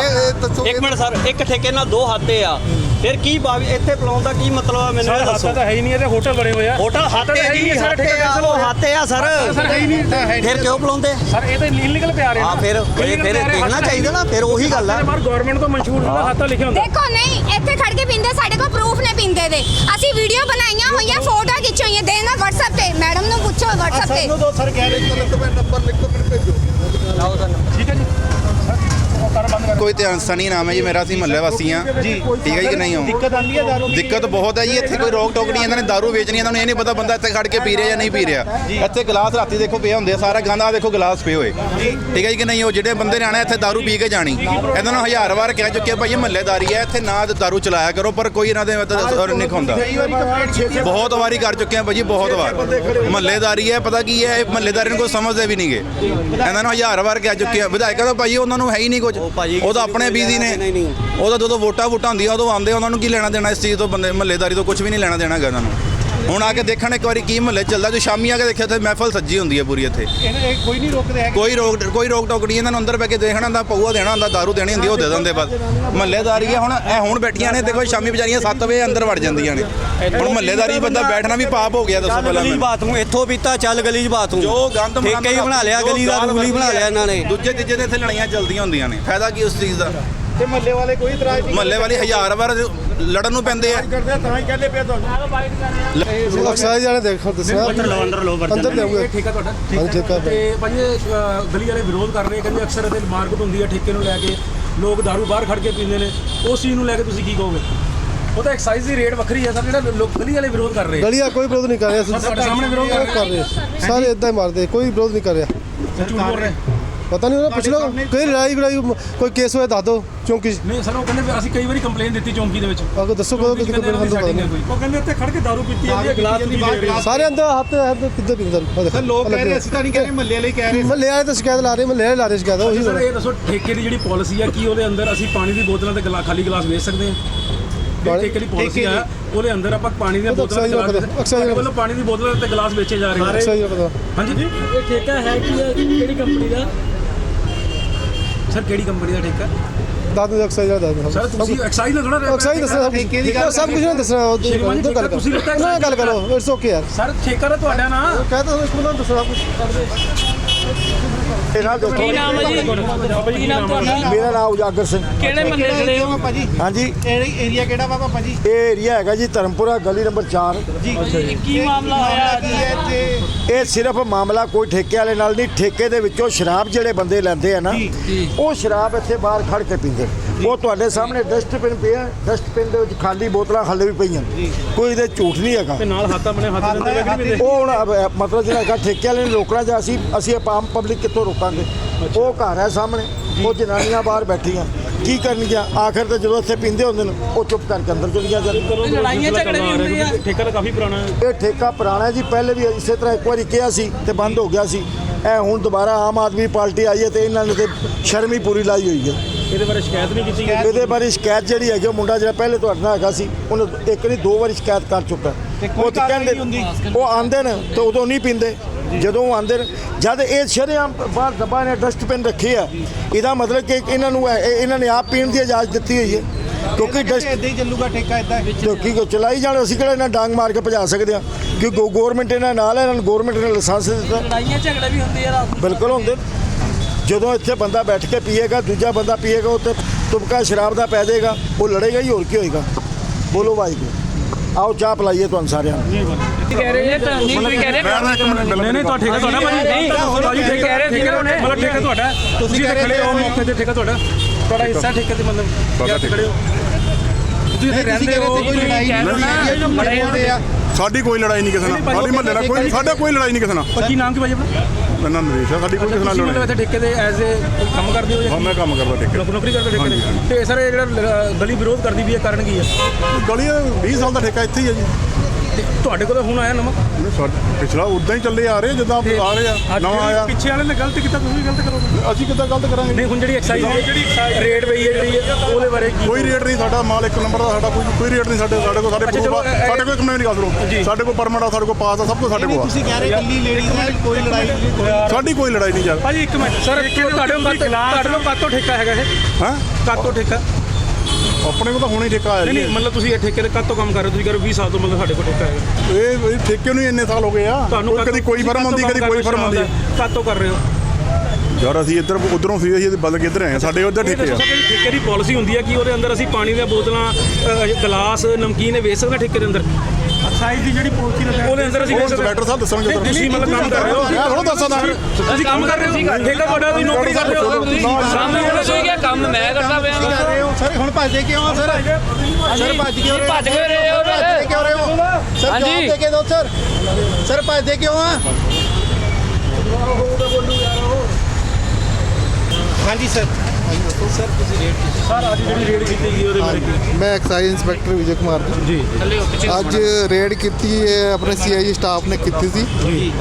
S4: ਇੱਕ ਮਿੰਟ ਸਰ ਇੱਕ ਠੇਕੇ ਨਾਲ ਦੋ ਹਾਤੇ ਆ। ਫਿਰ ਕੀ ਬਾਗ ਇੱਥੇ ਬੁਲਾਉਣ ਦਾ ਕੀ ਮਤਲਬ ਆ ਮੈਨੂੰ ਇਹ ਦੱਸੋ।
S3: ਹੈ ਹੀ ਨਹੀਂ ਇਹਦੇ ਹੋਟਲ ਬਣੇ ਹੋਏ ਆ।
S4: ਹੋਟਲ ਹਾਤੇ
S3: ਹੈ ਹੀ
S4: ਜੀ
S3: ਨਹੀਂ, ਸਾਡਾ
S4: ਹਾਤੇ
S3: ਠੇਕਾ
S4: ਆ
S3: ਹੋ
S4: ਉਹ। ਹਾਤੇ ਆ ਸਰ।
S3: ਸਰ ਹੈ ਹੀ ਨਹੀਂ ਤਾਂ ਹੈ
S4: ਫਿਰ ਕਿਉਂ ਬੁਲਾਉਂਦੇ?
S3: ਸਰ ਇਹ ਤਾਂ ਇਲੀਗਲ ਪਿਆਰ ਹੈ
S4: ਹਾਂ ਫਿਰ ਫਿਰ ਫਿਰ ਦੇਖਣਾ ਚਾਹੀਦਾ ਨਾ ਫਿਰ ਉਹੀ ਗੱਲ ਆ।
S3: ਬਾਹਰ ਗਵਰਨਮੈਂਟ ਤੋਂ ਮਨਸ਼ੂਰ ਦਾ ਹਾਤਾ ਲਿਖਿਆ ਹੁੰਦਾ।
S2: ਦੇਖੋ ਨਹੀਂ ਇੱਥੇ ਖੜ ਕੇ ਪੀਂਦੇ ਸਾਡੇ ਕੋਲ ਪ੍ਰੂਫ ਨੇ ਪੀਂਦੇ ਦੇ। ਅਸੀਂ ਵੀਡੀਓ ਬਣਾਈਆਂ ਹੋਈਆਂ ਫੋਟੋ ਖਿੱਚੀਆਂ ਹੋਈਆਂ ਦੇਣਾ WhatsApp ਤੇ। ਮੈਡਮ ਨੂੰ ਪੁੱਛੋ WhatsApp ਤੇ।
S3: ਦੋ ਸਰ ਕਹਿ ਰਹੇ ਠੀਕ ਹੈ ਜੀ ਸਰ ਉਹ ਕਰ ਬੰਦ ਕਰ
S6: ਕੋਈ ਧਿਆਨ ਸਣੀ ਨਾਮ ਹੈ ਜੀ ਮੇਰਾ ਅਸੀਂ ਮਹੱਲੇ ਵਾਸੀ
S3: ਜੀ।
S6: ਠੀਕ ਹੈ ਜੀ ਕਿ ਨਹੀਂ ਹੋ
S3: ਦਿੱਕਤ ਆਉਂਦੀ ਹੈ ਦਾਰੂ?
S6: ਦਿੱਕਤ ਬਹੁਤ ਹੈ ਜੀ ਇੱਥੇ ਕੋਈ ਰੋਕ ਟੋਕ ਨਹੀਂ ਇਹਨਾਂ ਨੇ ਦਾਰੂ ਵੇਚਣੀ ਇਹਨਾਂ ਨੂੰ ਇਹ ਨਹੀਂ ਪਤਾ ਬੰਦਾ ਇੱਥੇ ਖੜ ਕੇ ਪੀ ਰਿਹਾ ਜਾਂ ਨਹੀਂ ਪੀ ਰਿਹਾ। ਇੱਥੇ ਗਲਾਸ ਰਾਤੀ ਦੇਖੋ ਪਿਆ ਹੁੰਦੇ ਆ, ਸਾਰਾ ਗੰਦਾ ਦੇਖੋ ਗਲਾਸ ਪਏ ਹੋਏ। ਠੀਕ ਹੈ ਜੀ ਕਿ ਨਹੀਂ ਉਹ ਜਿਹੜੇ ਬੰਦੇ ਨੇ ਆਣਾ ਇੱਥੇ ਦਾਰੂ ਪੀ ਕੇ ਜਾਣੀ। ਇਹਨਾਂ ਨੂੰ ਹਜ਼ਾਰ ਵਾਰ ਕਹਿ ਚੁੱਕੇ ਆ, ਭਾਈ ਮਹੱਲੇਦਾਰੀ ਹੈ ਇੱਥੇ ਨਾ ਦਾਰੂ ਚਲਾਇਆ ਕਰੋ ਪਰ ਕੋਈ ਇਹਨਾਂ ਦੇ ਮਤਲਬ ਨਹੀਂ ਹੁੰਦਾ ਬਹੁਤ ਵਾਰੀ ਕਰ ਚੁੱਕੇ ਆ ਭਾਜੀ ਬਹੁਤ ਵਾਰ। ਮਹੱਲੇਦਾਰੀ ਹੈ ਪਤਾ ਕੀ ਹੈ ਇਹ ਮਹੱਲੇਦਾਰੀ ਨੂੰ ਕੋਈ ਸਮਝਦੇ ਵੀ ਨਹੀਂਗੇ ਇਹਨਾਂ ਨੂੰ ਹਜ਼ਾਰ ਵਾਰ ਕਹਿ ਚੁੱਕੇ ਆ ਵਿਧਾਇਕਾਂ ਦਾ ਭਾਜੀ ਉਹਨਾਂ ਨੂੰ ਹੈ ਹੀ ਨਹੀਂ ਕੁਝ
S4: ਭਾਜੀ
S6: ਉਹ ਤਾਂ ਆਪਣੇ ਬੀਜ਼ੀ ਨੇ
S4: ਨਹੀਂ, ਨਹੀਂ।
S6: ਉਹ ਤਾਂ ਜਦੋਂ ਵੋਟਾਂ ਵੋਟਾਂ ਹੁੰਦੀਆਂ ਉਦੋਂ ਆਉਂਦੇ ਉਹਨਾਂ ਨੂੰ ਕੀ ਲੈਣਾ ਦੇਣਾ? ਇਸ ਚੀਜ਼ ਤੋਂ ਬੰਦੇ ਮਹੱਲੇਦਾਰੀ ਤੋਂ ਕੁਝ ਵੀ ਨਹੀਂ ਲੈਣਾ ਦੇਣਾ ਗਾ ਇਹਨਾਂ ਨੂੰ। ਹੁਣ ਆ ਕੇ ਦੇਖਣ ਇੱਕ ਵਾਰੀ ਕੀ ਮਹੱਲੇ ਚੱਲਦਾ ਜੋ ਸ਼ਾਮੀ ਆ ਕੇ ਦੇਖਿਆ ਤੇ ਮਹਿਫਲ ਸੱਜੀ ਹੁੰਦੀ ਹੈ ਪੂਰੀ ਇੱਥੇ।
S3: ਕੋਈ ਨਹੀਂ ਰੋਕਦੇ ਹੈਗੇ।
S6: ਕੋਈ ਰੋਕ ਕੋਈ ਰੋਕ ਟੋਕ ਨਹੀਂ ਇਹਨਾਂ ਨੂੰ ਅੰਦਰ ਬੈ ਕੇ ਦੇਖਣਾ ਹੁੰਦਾ ਪਊਆ ਦੇਣਾ ਹੁੰਦਾ ਦਾਰੂ ਦੇਣੀ ਹੁੰਦੀ ਉਹ ਦੇ ਦਿੰਦੇ ਬਸ। ਮਹੱਲੇਦਾਰੀ ਹੈ ਹੁਣ ਇਹ ਹੁਣ ਬੈਠੀਆਂ ਨੇ ਦੇਖੋ ਸ਼ਾਮੀ ਵਿਚਾਰੀਆਂ 7 ਵਜੇ ਅੰਦਰ ਵੜ ਜਾਂਦੀਆਂ ਨੇ। ਹੁਣ ਮਹੱਲੇਦਾਰੀ ਬੰਦਾ ਬੈਠਣਾ ਵੀ ਪਾਪ ਹੋ ਗਿਆ ਦੱਸੋ ਪਹਿਲਾਂ
S4: ਗਲੀ। ਬਾਥਰੂਮ ਇੱਥੋਂ ਪੀਤਾ ਚੱਲ ਗਲੀ 'ਚ ਬਾਥਰੂਮ।
S6: ਜੋ ਗੰਦ
S4: ਠੇਕਾ ਹੀ ਬਣਾ ਲਿਆ ਗਲੀ ਦਾ ਰੂਲ ਹੀ ਬਣਾ ਲਿਆ ਇਹਨਾਂ ਨੇ।
S6: ਦੂਜੇ ਤੀਜੇ ਦੇ ਇੱਥੇ ਲੜਾਈਆਂ ਚੱਲਦੀਆਂ ਹੁੰਦੀਆਂ ਨੇ। ਫਾਇਦਾ ਕੀ ਉਸ ਚੀਜ਼ ਦਾ?
S3: ਤੇ ਮਹੱਲੇ ਵਾਲੇ ਕੋਈ ਇਤਰਾਜ਼ ਨਹੀਂ
S6: ਮਹੱਲੇ ਵਾਲੀ ਹਜ਼ਾਰ ਵਾਰ ਲੜਨ ਨੂੰ ਪੈਂਦੇ ਆ।
S3: ਕਰਦੇ ਆ, ਤਾਂ ਹੀ ਕਹਿੰਦੇ ਪਿਆ ਤੁਹਾਨੂੰ।
S5: ਅਕਸਾਈ ਜਾਣੇ ਦੇਖੋ ਦੱਸਿਆ ਅੰਦਰ ਲੋ ਅੰਦਰ ਲੋ ਅੰਦਰ ਲਿਆਉਂਗੇ।
S9: ਠੇਕਾ ਤੁਹਾਡਾ।
S5: ਹਾਂਜੀ, ਠੇਕਾ
S9: ਤੇ ਭਾਜੀ ਇਹ, ਅ, ਗਲੀ ਵਾਲੇ ਵਿਰੋਧ ਕਰ ਰਹੇ ਕਹਿੰਦੇ ਅਕਸਰ ਇਹਦੇ ਮਾਰਕੀਟ ਹੁੰਦੀ ਹੈ ਠੇਕੇ ਨੂੰ ਲੈ ਕੇ ਲੋਕ दारू ਬਾਹਰ ਖੜ ਕੇ ਪੀਂਦੇ ਨੇ। ਉਸ ਚੀਜ਼ ਨੂੰ ਲੈ ਕੇ ਤੁਸੀਂ ਕੀ ਕਹੋਗੇ? ਉਹ ਤਾਂ ਐਕਸਾਈਜ਼ ਦੀ ਰੇਟ ਵੱਖਰੀ ਹੈ ਸਰ ਜਿਹੜਾ ਲੋਕ ਗਲੀ ਵਾਲੇ ਵਿਰੋਧ ਕਰ ਰਹੇ ਆ।
S5: ਗਲੀਆ ਕੋਈ ਵਿਰੋਧ ਨਹੀਂ ਕਰ ਰਿਹਾ।
S9: ਤੁਹਾਡੇ ਸਾਹਮਣੇ ਵਿਰੋਧ ਕਰ
S5: ਕਰ ਰਹੇ ਸਾਰੇ ਇਦਾਂ ਹੀ ਮਾਰਦੇ ਕੋਈ ਵਿਰੋਧ ਨਹੀਂ ਕਰ ਰਿਹਾ।
S9: ਝੂਠ ਬੋਲ ਰਹੇ।
S5: ਪਤਾ ਨਹੀਂ ਉਹਨਾਂ ਪੁੱਛ ਲਓ ਕੋਈ ਲੜਾਈ ਲੜਾਈ ਕੋਈ ਕੇਸ ਹੋਇਆ ਦੱਸ ਦਿਓ ਚੌਂਕੀ 'ਚ।
S9: ਨਹੀਂ ਸਰ ਉਹ ਕਹਿੰਦੇ ਵੀ ਅਸੀਂ ਕਈ ਵਾਰੀ ਕੰਪਲੇਨ ਦਿੱਤੀ ਚੌਂਕੀ ਦੇ ਵਿੱਚ।
S5: ਆਗੋ ਦੱਸੋ ਕਦੋਂ ਕਿਤੇ ਕੋਈ ਬੰਦ ਪਤਾ
S9: ਕੋਈ। ਉਹ ਕਹਿੰਦੇ ਇੱਥੇ ਖੜ ਕੇ ਦਾਰੂ ਪੀਤੀ ਜਾਂਦੀ ਹੈ ਗਲਾਸ ਪੀ ਰਹੇ ਆ।
S5: ਸਾਰੇ ਅੰਦਰ ਹੱਥ ਹੱਥ ਕਿੱਦਾਂ ਪਿੰਦਰ
S3: ਸਰ ਲੋਕ ਕਹਿ ਰਹੇ ਅਸੀਂ ਤਾਂ ਨਹੀਂ ਕਹਿ ਰਹੇ ਮਹੱਲੇ ਵਾਲੇ ਕਹਿ ਰਹੇ।
S5: ਮਹੱਲੇ ਵਾਲੇ ਤਾਂ ਸ਼ਿਕਾਇਤ ਲਾ ਰਹੇ ਮਹੱਲੇ ਵਾਲੇ ਲਾ ਰਹੇ ਸ਼ਿਕਾਇਤ ਉਹੀ
S9: ਸਰ ਇਹ ਦੱਸੋ ਠੇਕੇ ਦੀ ਜਿਹੜੀ ਪਾਲਿਸੀ ਆ ਕੀ ਉਹਦੇ ਅੰਦਰ ਅਸੀਂ ਪਾਣੀ ਦੀ ਬੋਤਲਾਂ ਤੇ ਗਲਾ ਖਾਲੀ ਗਲਾਸ ਵੇਚ ਸਕਦੇ ਹਾਂ? ਜਿਹੜੀ ਠੇਕੇ ਦੀ ਪਾਲਿਸੀ ਆ ਉਹਦੇ ਅੰਦਰ ਆਪਾਂ ਪਾਣੀ ਦੀਆਂ ਬੋਤਲਾਂ ਤੇ ਗਲਾਸ ਵੱਲੋਂ ਪਾਣੀ ਦੀ ਬੋਤਲਾਂ ਤੇ ਗਲਾਸ ਵੇਚੇ ਜਾ ਰਹੇ
S5: ਸਹੀ ਹੈ। ਪਤਾ
S9: ਹਾਂਜੀ? ਜੀ
S10: ਇਹ ਠੇਕਾ ਹੈ ਕੀ ਹੈ ਕਿਹੜੀ ਕੰਪਨੀ ਦਾ?
S9: ਸਰ ਕਿਹੜੀ ਕੰਪਨੀ ਦਾ ਠੇਕਾ?
S5: ਦਾਦੂ ਦਾ ਅਕਸਾਈ ਦਾ। ਦੱਸ
S9: ਸਰ ਤੁਸੀਂ ਐਕਸਾਈਜ਼ ਨਾਲ ਥੋੜਾ
S5: ਅਕਸਾਈ ਦੱਸਣਾ ਸਭ
S3: ਠੇਕੇ ਦੀ ਗੱਲ
S5: ਸਭ ਕੁਝ ਨਹੀਂ ਦੱਸਣਾ ਉਹ ਗੱਲ
S9: ਤੁਸੀਂ
S5: ਨਾ ਗੱਲ ਕਰੋ ਇਟਸ ਓਕੇ ਯਾਰ।
S9: ਸਰ ਠੇਕਾ ਤਾਂ ਤੁਹਾਡਾ ਨਾ।
S5: ਕਹਤਾ ਉਸ ਨੂੰ ਦੱਸਣਾ ਕੁਝ
S10: ਕੀ ਨਾਮ ਹੈ ਜੀ? ਕੀ ਨਾਮ ਤੁਹਾਡਾ?
S11: ਮੇਰਾ ਨਾਮ ਉਜਾਗਰ ਸਿੰਘ।
S10: ਕਿਹੜੇ ਮੰਨੇ ਖੜੇ ਹੋ?
S3: ਭਾਜੀ
S11: ਹਾਂਜੀ।
S3: ਇਹ ਏਰੀਆ ਕਿਹੜਾ ਵਾ ਭਾਜੀ?
S11: ਇਹ ਏਰੀਆ ਹੈਗਾ ਜੀ ਧਰਮਪੁਰਾ ਗਲੀ ਨੰਬਰ 4
S10: ਕੀ ਮਾਮਲਾ ਹੋਇਆ
S3: ਕੀ ਹੈ ਇੱਥੇ?
S11: ਇਹ ਸਿਰਫ ਮਾਮਲਾ ਕੋਈ ਠੇਕੇ ਵਾਲੇ ਨਾਲ ਨਹੀਂ ਠੇਕੇ ਦੇ ਵਿੱਚੋਂ ਸ਼ਰਾਬ ਜਿਹੜੇ ਬੰਦੇ ਲੈਂਦੇ ਆ ਨਾ ਉਹ ਸ਼ਰਾਬ ਇੱਥੇ ਬਾਹਰ ਖੜ ਕੇ ਪੀਂਦੇ ਨੇ। ਉਹ ਤੁਹਾਡੇ ਸਾਹਮਣੇ ਡਸਟਬਿਨ ਪਿਆ ਡਸਟਬਿਨ ਦੇ ਵਿੱਚ ਖਾਲੀ ਬੋਤਲਾਂ ਹਾਲੇ ਵੀ ਪਈਆਂ। ਕੋਈ ਇਹਦੇ ਝੂਠ ਨਹੀਂ ਹੈਗਾ।
S9: ਤੇ ਨਾਲ ਹੱਥਾਂ ਬਣੇ ਹੱਥ ਵੇਖ ਨਹੀਂ
S11: ਉਹ ਹੁਣ ਮਤਲਬ ਜਿਹੜਾ ਹੈਗਾ ਠੇਕੇ ਵਾਲੇ ਨੇ ਰੋਕਣਾ ਜਾਂ ਅਸੀਂ ਅਸੀਂ ਆਮ ਪਬਲਿਕ ਕਿੱਥੋਂ ਰੋਕਾਂਗੇ? ਉਹ ਘਰ ਹੈ ਸਾਹਮਣੇ। ਉਹ ਜਨਾਨੀਆਂ ਬਾਹਰ ਬੈਠੀਆਂ। ਕੀ ਕਰਨਗੀਆਂ? ਆਖਰ ਤੇ ਜਦੋਂ ਇੱਥੇ ਪੀਂਦੇ ਹੁੰਦੇ ਨੇ ਉਹ ਚੁੱਪ ਕਰਕੇ ਅੰਦਰ ਚਲੀਆਂ ਜਾਂਦੀਆਂ
S10: ਲੜਾਈਆਂ ਝਗੜੇ ਵੀ ਹੁੰਦੇ ਆ।
S9: ਠੇਕਾ ਤਾਂ ਕਾਫੀ ਪੁਰਾਣਾ ਹੈ।
S11: ਇਹ ਠੇਕਾ ਪੁਰਾਣਾ ਜੀ। ਪਹਿਲੇ ਵੀ ਇਸੇ ਤਰ੍ਹਾਂ ਇੱਕ ਵਾਰੀ ਕਿਹਾ ਸੀ ਤੇ ਬੰਦ ਹੋ ਗਿਆ ਸੀ। ਇਹ ਹੁਣ ਦੁਬਾਰਾ ਆਮ ਆਦਮੀ ਪਾਰਟੀ ਆਈ ਹੈ ਤੇ ਇਹਨਾਂ ਨੇ ਤੇ ਸ਼ਰਮ ਪੂਰੀ ਲਾਈ ਹੋਈ ਹੈ।
S9: ਇਹਦੇ ਬਾਰੇ ਸ਼ਿਕਾਇਤ ਨਹੀਂ ਕੀਤੀ ਗਈ?
S11: ਇਹਦੇ ਬਾਰੇ ਸ਼ਿਕਾਇਤ ਜਿਹੜੀ ਹੈਗੀ ਉਹ ਮੁੰਡਾ ਜਿਹੜਾ ਪਹਿਲੇ ਤੁਹਾਡੇ ਨਾਲ ਹੈਗਾ ਸੀ ਉਹਨੇ ਇੱਕ ਨਹੀਂ ਦੋ ਵਾਰੀ ਸ਼ਿਕਾਇਤ ਕਰ ਚੁੱਕਾ। ਉਹ ਤੇ ਕਹਿੰਦੇ ਉਹ ਆਂਦੇ ਨੇ ਤੇ ਉਦੋਂ ਨਹੀਂ ਪੀਂਦੇ। ਜਦੋਂ ਉਹ ਆਂਦੇ ਨੇ ਜਦ ਇਹ ਸ਼ਰੇਆਮ ਬਾਹਰ ਦਬਾ ਨੇ ਡਸਟਬਿਨ ਰੱਖੇ ਆ ਇਹਦਾ ਮਤਲਬ ਕਿ ਇਹਨਾਂ ਨੂੰ ਇਹ- ਇਹ- ਇਹਨਾਂ ਨੇ ਆਪ ਪੀਣ ਦੀ ਇਜਾਜ਼ਤ ਦਿੱਤੀ ਹੋਈ ਹੈ। ਕਿਉਂਕਿ ਡਸਟ
S3: ਇਦਾਂ ਹੀ ਚੱਲੂਗਾ ਠੇਕਾ ਇਦਾਂ?
S11: ਕਿਉਂਕਿ ਕੋ ਚਲਾਈ ਜਾਣ ਅਸੀਂ ਕਿਹੜਾ ਇਹਨਾਂ ਡਾਂਗ ਮਾਰ ਕੇ ਭਜਾ ਸਕਦੇ ਆ ਕਿ ਗਵਰਨਮੈਂਟ ਇਹਨਾਂ ਨਾਲ ਹੈ ਇਹਨਾਂ ਨੂੰ ਗਵਰਨਮੈਂਟ ਨੇ ਲਾਇਸੈਂਸ ਦਿੱਤਾ।
S10: ਲੜਾਈਆਂ ਝਗੜੇ ਵੀ ਹੁੰਦੇ ਆ
S11: ਬਿਲਕੁਲ ਹੁੰਦੇ। ਜਦੋਂ ਇੱਥੇ ਬੰਦਾ ਬੈਠ ਕੇ ਪੀਏਗਾ ਦੂਜਾ ਬੰਦਾ ਪੀਏਗਾ ਉਹ ਤੇ ਤੁਮਕਾ ਸ਼ਰਾਬ ਦਾ ਪੈ ਜਾਏਗਾ ਉਹ ਲੜੇਗਾ ਹੀ ਹੋਰ ਕੀ ਹੋਏਗਾ? ਬੋਲੋ ਵਾਹਿਗੁਰੂ। ਆਓ ਚਾਹ ਪਲਾਈਏ ਤੁਹਾਨੂੰ ਸਾਰਿਆਂ ਨੂੰ।
S10: ਕਹਿ ਰਹੇ ਤਾਂ? ਨਹੀਂ ਕੋਈ ਕਹਿ ਰਿਹਾ
S9: ਨਹੀਂ ਨਹੀਂ ਤਾਂ ਠੇਕਾ ਤੁਹਾਡਾ ਭਾਜੀ।
S10: ਨਹੀਂ,
S9: ਭਾਜੀ
S10: ਕਹਿ
S9: ਠੇਕਾ
S10: ਰਹੇ ਸੀ
S9: ਠੇਕਾ
S10: ਉਹਨੇ।
S9: ਮਤਲਬ ਠੇਕਾ ਤੁਹਾਡਾ। ਤੁਸੀਂ ਇੱਥੇ ਖੜੇ ਹੋ। ਮੌਕੇ ਤੇ ਠੇਕਾ ਤੁਹਾਡਾ। ਤੁਹਾਡਾ ਹਿੱਸਾ ਠੇਕੇ ਤੇ ਮਤਲਬ ਕਿਆ ਖੜੇ ਹੋ। ਤੁਸੀਂ ਇੱਥੇ ਰਹਿੰਦੇ ਹੋ
S3: ਕੋਈ ਲੜਾਈ ਨਹੀਂ ਹੋਈ। ਹੈ ਆ
S12: ਸਾਡੀ ਕੋਈ ਲੜਾਈ ਨਹੀਂ ਕਿਸੇ ਨਾਲ। ਸਾਡੀ ਮਹੱਲੇ ਨਾਲ ਕੋਈ ਸਾਡਾ ਕੋਈ ਲੜਾਈ ਨਹੀਂ ਕਿਸੇ ਨਾਲ।
S9: ਕੀ ਨਾਮ ਕੀ ਭਾਜੀ ਆਪਣਾ?
S12: ਨਰੇਸ਼ ਆ ਸਾਡੀ ਕੋਈ ਕਿਸੇ ਨਾਲ
S9: ਤੁਸੀਂ ਮਤਲਬ
S12: ਲੜਾਈ
S9: ਇੱਥੇ ਠੇਕੇ ਦੇ ਐਜ਼ ਏ ਕੰਮ ਕਰਦੇ ਹੋ ਜਾਂ
S12: ਹਾਂ ਮੈਂ ਕੰਮ ਕਰਦਾ ਠੇਕੇ
S9: ਨੌਕ- ਨੌਕਰੀ ਕਰਦੇ ਠੇਕੇ ਦੇ ਤੇ ਸਰ ਇਹ ਜਿਹੜਾ ਲ- ਗਲੀ ਵਿਰੋਧ ਕਰਦੀ ਵੀ ਇਹ ਕਾਰਨ ਕੀ ਹੈ?
S12: ਗਲੀ ਦਾ 20 ਸਾਲ ਦਾ ਠੇਕਾ ਇੱਥੇ ਹੀ ਹੈ ਜੀ।
S9: ਤੇ ਤੁਹਾਡੇ ਕੋਲ ਹੁਣ ਆਇਆ ਨਵਾਂ
S12: ਨਹੀਂ, ਸਾਡਾ ਪਿਛਲਾ ਉਦਾਂ ਹੀ ਚੱਲੇ ਆ ਰਹੇ ਜਿੱਦਾਂ ਆ ਰਹੇ ਆ ਨਵਾਂ ਆਇਆ।
S9: ਪਿੱਛੇ ਵਾਲੇ ਨੇ ਗਲਤ ਕੀਤਾ ਤੁਸੀਂ ਵੀ ਗਲਤ ਕਰੋਗੇ?
S12: ਅਸੀਂ ਕਿੱਦਾਂ ਗਲਤ ਕਰਾਂਗੇ?
S9: ਨਹੀਂ ਹੁਣ ਜਿਹੜੀ ਐਕਸਾਈਜ਼ ਰੇਟ ਪਈ ਹੈ ਜਿਹੜੀ ਉਹਦੇ ਬਾਰੇ ਕੀ
S12: ਕੋਈ ਰੇਟ ਨਹੀਂ ਸਾਡਾ ਮਾਲ ਇੱਕ ਨੰਬਰ ਦਾ ਸਾਡਾ ਕੋਈ ਕੋਈ ਰੇਟ ਨਹੀਂ ਸਾਡੇ ਸਾਡੇ ਕੋਲ ਸਾਡੇ
S9: ਇਹ-
S12: ਸਾਡੇ ਕੋਲ ਇੱਕ ਮਿੰਟ ਗੱਲ ਸੁਣੋ। ਸਾਡੇ ਕੋਲ ਪਰਮਿਟ ਆ ਸਾਡੇ ਕੋਲ ਪਾਸ ਆ ਸਭ ਕੁਝ ਸਾਡੇ ਕੋਲ ਆ।
S3: ਤੁਸੀਂ ਕਹਿ ਰਹੇ ਕੱਲੀ ਲੇਡੀਜ਼ ਨਾਲ ਕੋਈ ਲੜਾਈ ਨਹੀਂ।
S12: ਸਾਡੀ ਕੋਈ ਲੜਾਈ ਨਹੀਂ ਯਾਰ।
S9: ਭਾਜੀ ਇੱਕ ਮਿੰਟ ਸਰ ਤੁਹਾਡੇ ਕੋਲ ਤੁਹਾਡੇ ਕੋਲ ਕਾਤੋਂ ਠੇਕਾ ਹੈਗਾ ਇਹ?
S12: ਹਾਂ?
S9: ਕਾਤੋਂ ਠੇਕਾ।
S12: ਆਪਣੇ ਕੋਲ ਤਾਂ ਹੁਣੇ ਠੇਕਾ ਆਇਆ
S9: ਨਹੀਂ
S12: ਜੀ।
S9: ਨਹੀਂ ਮਤਲਬ ਤੁਸੀਂ ਇਹ ਠੇਕੇ ਤੇ ਕਾਤੋਂ ਕੰਮ ਕਰ ਰਹੇ ਹੋ? ਤੁਸੀਂ ਕਰ 20 ਸਾਲ ਤੋਂ ਮਤਲਬ ਸਾਡੇ ਕੋਲ ਠੇਕਾ ਹੈਗਾ।
S12: ਇਹ ਇਹ ਠੇਕੇ ਨੂੰ ਹੀ ਇੰਨੇ ਸਾਲ ਹੋ ਗਏ ਆ। ਕੋਈ ਕਦੀ ਕੋਈ ਫਰਮ ਆਉਂਦੀ ਕਦੀ ਕੋਈ ਫਰਮ ਆਉਂਦੀ।
S9: ਕਾਤੋਂ ਕਰ ਰਹੇ ਹੋ?
S12: ਯਾਰ ਅਸੀਂ ਇੱਧਰ ਉਧਰੋਂ ਸੀ ਅਸੀਂ ਬਦਲ ਕੇ ਇੱਧਰ ਆਏ ਹਾਂ। ਸਾਡੇ ਉੱਧਰ ਠੇਕੇ ਆ।
S9: ਜਿਹੜੀ ਠੇਕੇ ਦੀ ਪਾਲਿਸੀ ਹੁੰਦੀ ਹੈ ਕਿ ਉਹਦੇ ਅੰਦਰ ਅਸੀਂ ਪਾਣੀ ਦੀਆਂ ਬੋਤਲਾਂ ਅ, ਗਲਾਸ ਨਮਕੀਨ ਇਹ ਵੇਚ ਸਕਦੇ ਹਾਂ ਠੇਕੇ ਦੇ ਅੰਦਰ? ਸਾਈਜ਼ ਦੀ ਜਿਹੜੀ ਪਾਲਿਸੀ ਉਹਦੇ ਅੰਦਰ ਅਸੀਂ ਵੇਚ ਸਕਦੇ ਹਾਂ।
S12: ਇੰਸਪੈਕਟਰ ਸਾਹਿਬ ਦੱਸਣਗੇ
S9: ਨਹੀਂ, ਤੁਸੀਂ ਮਤਲਬ ਕੰਮ ਕਰ ਰਹੇ ਹੋ?
S12: ਮੈਂ ਥੋੜਾ ਦੱਸਦਾ
S9: ਤੁਸੀਂ ਕੰਮ ਕਰ ਰਹੇ ਹੋ? ਠੇਕਾ ਤੁਹਾਡਾ ਤੁਸੀਂ ਨੌਕਰੀ ਕਰ ਰਹੇ ਹੋ?
S10: ਸਾਹਮਣੇ ਉਹਨਾਂ ਤੁਸੀਂ ਕਿਹਾ
S3: ਸਰ ਹੁਣ ਭੱਜਦੇ ਕਿਉਂ ਆ ਸਰ? ਸਰ ਭੱਜ ਕਿਉਂ ਰਹੇ?
S10: ਭੱਜ ਕਿਉਂ ਰਹੇ ਹੋ?
S3: ਭੱਜਦੇ ਕਿਉਂ ਰਹੇ ਹੋ? ਸਰ। ਜਵਾਬ ਦੇ ਕੇ ਦਿਓ ਸਰ। ਸਰ ਭੱਜਦੇ ਕਿਉਂ ਆ? ਹਾਂਜੀ ਸਰ।
S9: ਸਰ ਅੱਜ ਜਿਹੜੀ ਰੇਡ ਕੀਤੀ ਗਈ ਉਹਦੇ ਬਾਰੇ ਕੀ
S5: ਮੈਂ ਐਕਸਾਈਜ਼ ਇੰਸਪੈਕਟਰ ਵਿਜੇ ਕੁਮਾਰ
S9: ਜੀ।
S5: ਅੱਜ ਰੇਡ ਕੀਤੀ ਹੈ ਆਪਣੇ ਸੀਆਈਏ ਸਟਾਫ ਨੇ ਕੀਤੀ ਸੀ।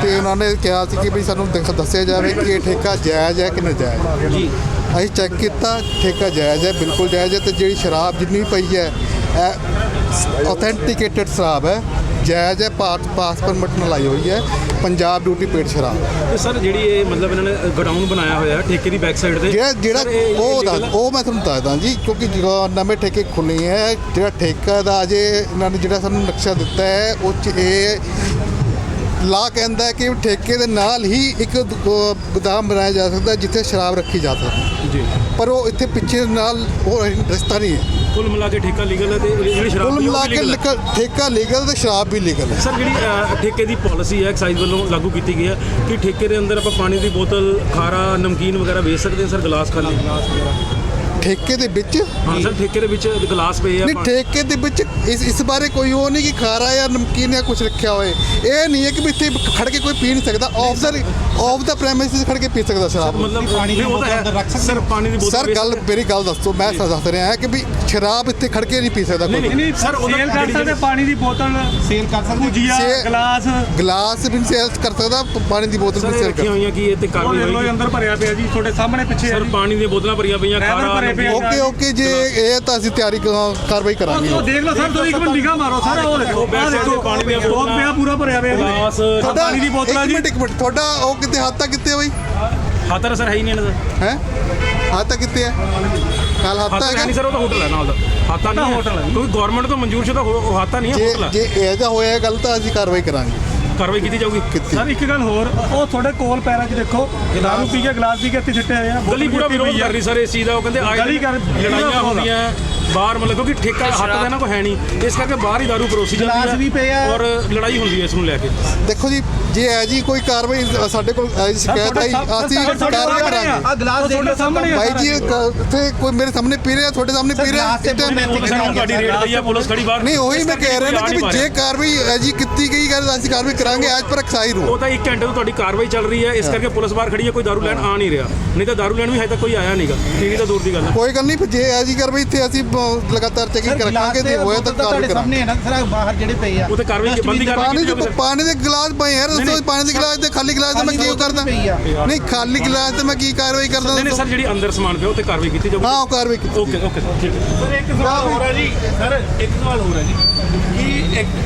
S5: ਤੇ ਉਹਨਾਂ ਨੇ ਕਿਹਾ ਸੀ ਕਿ ਵੀ ਸਾਨੂੰ ਦੇਖ- ਦੱਸਿਆ ਜਾਵੇ ਕਿ ਇਹ ਠੇਕਾ ਜਾਇਜ਼ ਹੈ ਕਿ ਨਾਜਾਇਜ਼ ਜੀ। ਅਸੀਂ ਚੈੱਕ ਕੀਤਾ ਠੇਕਾ ਜਾਇਜ਼ ਹੈ ਬਿਲਕੁਲ ਜਾਇਜ਼ ਹੈ ਤੇ ਜਿਹੜੀ ਸ਼ਰਾਬ ਜਿੰਨੀ ਵੀ ਪਈ ਹੈ ਇਹ ਆਥੈਂਟਿਕੇਟਡ ਸ਼ਰਾਬ ਹੈ। ਜਾਇਜ਼ ਹੈ ਪਾਸ ਪਾਸ ਪਰਮਿਟ ਨਾਲ ਆਈ ਹੋਈ ਹੈ ਪੰਜਾਬ ਡਿਊਟੀ ਪੇਡ ਸ਼ਰਾਬ।
S9: ਤੇ ਸਰ ਜਿਹੜੀ ਇਹ ਮਤਲਬ ਇਹਨਾਂ ਨੇ ਗਡਾਊਨ ਬਣਾਇਆ ਹੋਇਆ ਠੇਕੇ ਦੀ ਬੈਕ ਸਾਈਡ ਤੇ
S5: ਜਿਹੜਾ ਜਿਹੜਾ ਉਹ ਦੱਸ? ਉਹ ਮੈਂ ਤੁਹਾਨੂੰ ਦੱਸਦਾ ਜੀ ਕਿਉਂਕਿ ਨਵੇਂ ਠੇਕੇ ਖੁੱਲੇ ਹੈ ਜਿਹੜਾ ਠੇਕਾ ਦਾ ਅਜੇ ਇਹਨਾਂ ਨੇ ਜਿਹੜਾ ਸਾਨੂੰ ਨਕਸ਼ਾ ਦਿੱਤਾ ਹੈ ਉਹ 'ਚ ਇਹ ਲਾ ਕਹਿੰਦਾ ਕਿ ਠੇਕੇ ਦੇ ਨਾਲ ਹੀ ਇੱਕ ਗੋਦਾਮ ਬਣਾਇਆ ਜਾ ਸਕਦਾ ਜਿੱਥੇ ਸ਼ਰਾਬ ਰੱਖੀ ਜਾ ਸਕਦੀ
S9: ਜੀ।
S5: ਪਰ ਉਹ ਇੱਥੇ ਪਿੱਛੇ ਨਾਲ ਉਹ ਰਸਤਾ ਨਹੀਂ ਹੈ।
S9: ਕੁੱਲ ਮਿਲਾ ਕੇ ਠੇਕਾ ਲੀਗਲ ਹੈ ਤੇ ਜਿਹੜੀ ਸ਼ਰਾਬ
S5: ਕੁੱਲ ਮਿਲਾ ਕੇ। ਲਿਖ- ਠੇਕਾ ਲੀਗਲ ਤੇ ਸ਼ਰਾਬ ਵੀ ਲੀਗਲ ਹੈ।
S9: ਸਰ ਜਿਹੜੀ ਅ, ਠੇਕੇ ਦੀ ਪਾਲਿਸੀ ਹੈ ਐਕਸਾਈਜ਼ ਵੱਲੋਂ ਲਾਗੂ ਕੀਤੀ ਗਈ ਹੈ ਕਿ ਠੇਕੇ ਦੇ ਅੰਦਰ ਆਪਾਂ ਪਾਣੀ ਦੀ ਬੋਤਲ ਖਾਰਾ ਨਮਕੀਨ ਵਗੈਰਾ ਵੇਚ ਸਕਦੇ ਹਾਂ ਸਰ ਗਲਾਸ ਖਾਲੀ?
S5: ਠੇਕੇ ਦੇ ਵਿੱਚ?
S9: ਹਾਂ ਸਰ ਠੇਕੇ ਦੇ ਵਿੱਚ ਗਲਾਸ ਪਏ ਆ
S5: ਨਹੀਂ ਠੇਕੇ ਦੇ ਵਿੱਚ ਇਸ ਇਸ ਬਾਰੇ ਕੋਈ ਉਹ ਨਹੀਂ ਕਿ ਖਾਰਾ ਜਾਂ ਨਮਕੀਨ ਜਾਂ ਕੁਝ ਰੱਖਿਆ ਹੋਏ। ਇਹ ਨਹੀਂ ਹੈ ਕਿ ਇੱਥੇ ਖੜ ਕੇ ਕੋਈ ਪੀ ਨਹੀਂ ਸਕਦਾ। ਆਫ ਦਾ ਆਫ ਦਾ ਪ੍ਰੈਮਿਸਿਸ ਖੜ ਕੇ ਪੀ ਸਕਦਾ ਸ਼ਰਾਬ।
S9: ਮਤਲਬ ਪਾਣੀ ਦੀ ਬੋਤਲ ਸਰ ਪਾਣੀ ਦੀ ਬੋਤਲ
S5: ਸਰ ਗੱਲ
S9: ਸਕਦੇ-
S5: ਮੇਰੀ ਗੱਲ ਦੱਸੋ ਮੈਂ ਦੱਸ ਰਿਹਾ ਹਾਂ ਕਿ ਵੀ ਸ਼ਰਾਬ ਇੱਥੇ ਖੜ ਕੇ ਨਹੀਂ ਪੀ ਸਕਦਾ
S9: ਨਹੀਂ
S5: ਕੋਈ
S9: ਨਹੀਂ ਸਰ
S10: ਸੇਲ ਕਰ ਸਕਦੇ ਪਾਣੀ ਦੀ ਬੋਤਲ ਸੇਲ ਕਰ ਸਕਦੇ। ਗਲਾਸ।
S5: ਗਲਾਸ ਵੀ ਸੇਲ ਕਰ ਸਕਦਾ ਪਾਣੀ ਦੀ ਬੋਤਲ ਵੀ ਸੇਲ
S9: ਰੱਖੀਆਂ
S5: ਕਰ
S9: ਹੋਈਆਂ ਕਿ ਇਹ ਤੇ ਕਾਰਵਾਈ ਹੋਏਗੀ
S10: ਅੰਦਰ ਭਰਿਆ ਪਿਆ ਜੀ ਤੁਹਾਡੇ ਸਾਹਮਣੇ ਪਿੱਛੇ ਹੈ
S9: ਸਰ। ਪਾਣੀ ਦੀਆਂ ਬੋਤਲਾਂ ਭਰੀਆਂ ਪਈਆਂ ਖਾਰਾ।
S5: ਓਕੇ ਓਕੇ ਜੇ ਇਹ ਤਾਂ ਅਸੀਂ ਤਿਆਰੀ ਕ- ਕਾਰਵਾਈ ਕਰਾਂਗੇ।
S10: ਉਹ ਦੇਖ ਲਓ ਸਰ ਤੁਸੀਂ ਇੱਕ ਮਿੰਟ ਨਿਗਾਹ ਮਾਰੋ ਸਰ ਉਹ ਦੇਖੋ। ਆਹ ਦੇਖੋ
S9: ਤੇ ਪਾਣੀ ਦੀਆਂ ਬੋਤਲਾਂ,
S10: ਪਿਆ ਪੂਰਾ ਭਰਿਆ ਪਿਆ
S9: ਗਲਾਸ
S5: ਤੁਹਾਡਾ
S10: ਪਾਣੀ ਦੀ ਬੋਤਲਾਂ
S5: ਇੱਕ
S10: ਜੀ।
S5: ਮਿੰਟ ਇੱਕ ਮਿੰਟ। ਤੁਹਾਡਾ ਉਹ ਕਿਤੇ ਹੱਥ ਤੱਕ ਕਿੱਥੇ
S9: ਹੱਥ ਤਾਂ ਸਰ ਹੈ ਹੀ ਨਹੀਂ ਇਹਨਾਂ ਦਾ।
S5: ਹੈ? ਹੱਥ ਤੱਕ ਕਿੱਥੇ ਹੈ ਕੱਲ ਹੱਥ
S9: ਹੈ ਨਹੀਂ ਸਰ ਉਹ ਤਾਂ ਹੋਟਲ ਹੈ ਨਾਲ ਦਾ। ਹਾਤਾ ਨਹੀਂ ਹੋਟਲ ਹੈ। ਕਿਉਂਕਿ ਗਵਰਨਮੈਂਟ ਤੋਂ ਮਨਜ਼ੂਰ ਸ਼ੁਦਾ ਹਾਤਾ ਨਹੀਂ ਹੈ
S5: ਜੇ
S9: ਹੋਟਲ ਹੈ।
S5: ਜੇ ਇਹ ਜਿਹਾ ਹੋਇਆ ਗੱਲ ਤਾਂ ਅਸੀਂ ਕਾਰਵਾਈ ਕਰਾਂਗੇ।
S9: ਕਾਰਵਾਈ ਕੀਤੀ ਜਾਊਗੀ।
S5: ਕਿੱਥੇ
S10: ਸਰ ਇੱਕ ਗੱਲ ਹੋਰ ਉਹ ਤੁਹਾਡੇ ਕੋਲ ਪੈਰਾਂ 'ਚ ਦੇਖੋ ਦਾਰੂ ਪੀ ਕੇ ਗਲਾਸ ਪੀ ਕੇ ਇੱਥੇ ਛੱਟੇ ਹੋਏ ਆ
S9: ਗਲੀ ਪੂਰਾ ਵਿਰੋਧ। ਕਰ ਰਹੀ ਸਰ ਇਸ ਚੀਜ਼ ਦਾ ਉਹ ਕਹਿੰਦੇ ਆਏ
S10: ਗਲੀ ਕਰ-
S9: ਲੜਾਈਆਂ ਹੁੰਦੀਆਂ ਬਾਹਰ ਮਤਲਬ ਕਿਉਂਕਿ ਠੇਕਾ ਹੱਥ ਦਾ ਇਹਨਾਂ ਕੋ ਹੈ ਨਹੀਂ। ਇਸ ਕਰਕੇ ਬਾਹਰ ਹੀ ਦਾਰੂ ਪਰੋਸੀ ਜਾਂਦੀ ਹੈ
S10: ਗਲਾਸ ਵੀ ਪਏ ਆ।
S9: ਔਰ ਲੜਾਈ ਹੁੰਦੀ ਹੈ ਇਸ ਨੂੰ ਲੈ ਕੇ।
S5: ਦੇਖੋ ਜੀ ਜੇ ਹੈ ਜੀ ਕੋਈ ਕਾਰਵਾਈ ਸਾਡੇ ਕੋਲ ਇਹ ਸ਼ਿਕਾਇਤ ਆਈ ਅਸੀਂ ਕਾਰਵਾਈ ਕਰਾਂਗੇ।
S10: ਆ ਗਲਾਸ ਤੁਹਾਡੇ ਸਾਹਮਣੇ
S5: ਭਾਈ ਜੀ ਇੱਥੇ ਕੋਈ ਮੇਰੇ ਸਾਹਮਣੇ ਪੀ ਰਿਹਾ ਤੁਹਾਡੇ ਸਾਹਮਣੇ ਪੀ ਰਿਹਾ ਇੱਥੇ
S9: ਪੁਲਿਸ ਨੇ ਤੁਹਾਡੀ ਰੇਡ ਪਈ ਆ ਪੁਲਿਸ ਖੜੀ ਬਾਹਰ।
S5: ਨਹੀਂ ਉਹੀ ਮੈਂ ਕਹਿ ਰਿਹਾ ਨਾ ਕਿ ਵੀ ਜੇ ਕਾਰਵਾਈ ਹੈ ਜੀ ਕੀਤੀ ਗਈ ਗੱਲ ਅਸੀਂ ਕਾਰਵਾਈ ਕਰਾਂਗੇ ਅੱਜ ਪਰ ਐਕਸਾਈਜ਼
S9: ਉਹ
S5: ਰੂਲ
S9: ਤਾਂ 1 ਘੰਟੇ ਤੋਂ ਤੁਹਾਡੀ ਕਾਰਵਾਈ ਚੱਲ ਰਹੀ ਹੈ ਇਸ ਕਰਕੇ ਪੁਲਿਸ ਬਾਹਰ ਖੜੀ ਹੈ ਕੋਈ ਦਾਰੂ ਲੈਣ ਆ ਨਹੀਂ ਰਿਹਾ। ਨਹੀਂ ਤਾਂ ਦਾਰੂ ਲੈਣ ਵੀ ਹਜੇ ਤੱਕ ਕੋਈ ਆਇਆ ਨਹੀਂਗਾ ਤੇਰੀ ਤਾਂ ਦੂਰ ਦੀ ਗੱਲ ਹੈ।
S5: ਕੋਈ ਗੱਲ ਨਹੀਂ ਫਿਰ ਜੇ ਹੈ ਜੀ ਕਾਰਵਾਈ ਇੱਥੇ ਅਸੀਂ ਬ- ਲਗਾਤਾਰ ਚੈਕਿੰਗ ਕਰਾਂਗੇ ਤੇ ਹੋਇਆ ਤਾਂ ਕਾਰਵਾਈ ਕਰਾਂਗੇ।
S10: ਹੈ ਨਾ ਸਰ ਬਾਹਰ ਜਿਹੜੇ ਪਏ ਆ।
S9: ਉਹ ਤਾਂ ਕਾਰਵਾਈ ਬੰਦੀ
S5: ਪਾਣੀ
S9: ਕੀਤੀ
S5: ਦੇ ਪਾਣੀ ਦੇ ਗਲਾਸ ਪਏ ਯਾਰ ਦੱਸੋ ਪਾਣੀ ਦੇ ਗਲਾਸ ਤੇ ਖਾਲੀ ਗਲਾਸ ਤੇ ਮੈਂ ਕੀ ਕਰਦਾ? ਨਹੀਂ ਖਾਲੀ ਗਲਾਸ ਤੇ ਮੈਂ ਕੀ ਕਾਰਵਾਈ ਕਰਦਾ
S9: ਨਹੀਂ ਨਹੀਂ ਸਰ ਜਿਹੜੀ ਅੰਦਰ ਸਮਾਨ ਪਿਆ ਉਹ ਤੇ ਕਾਰਵਾਈ ਕੀਤੀ ਜਾਊਗੀ।
S5: ਹਾਂ ਉਹ ਕਾਰਵਾਈ ਕੀਤੀ
S9: ਓਕੇ ਓਕੇ ਸਰ ਠੀਕ ਹੈ।
S10: ਸਰ ਇੱਕ ਸਵਾਲ ਹੋਰ ਹੈ ਜੀ। ਸਰ ਇੱਕ ਸਵਾਲ ਹੋਰ ਹੈ ਜੀ।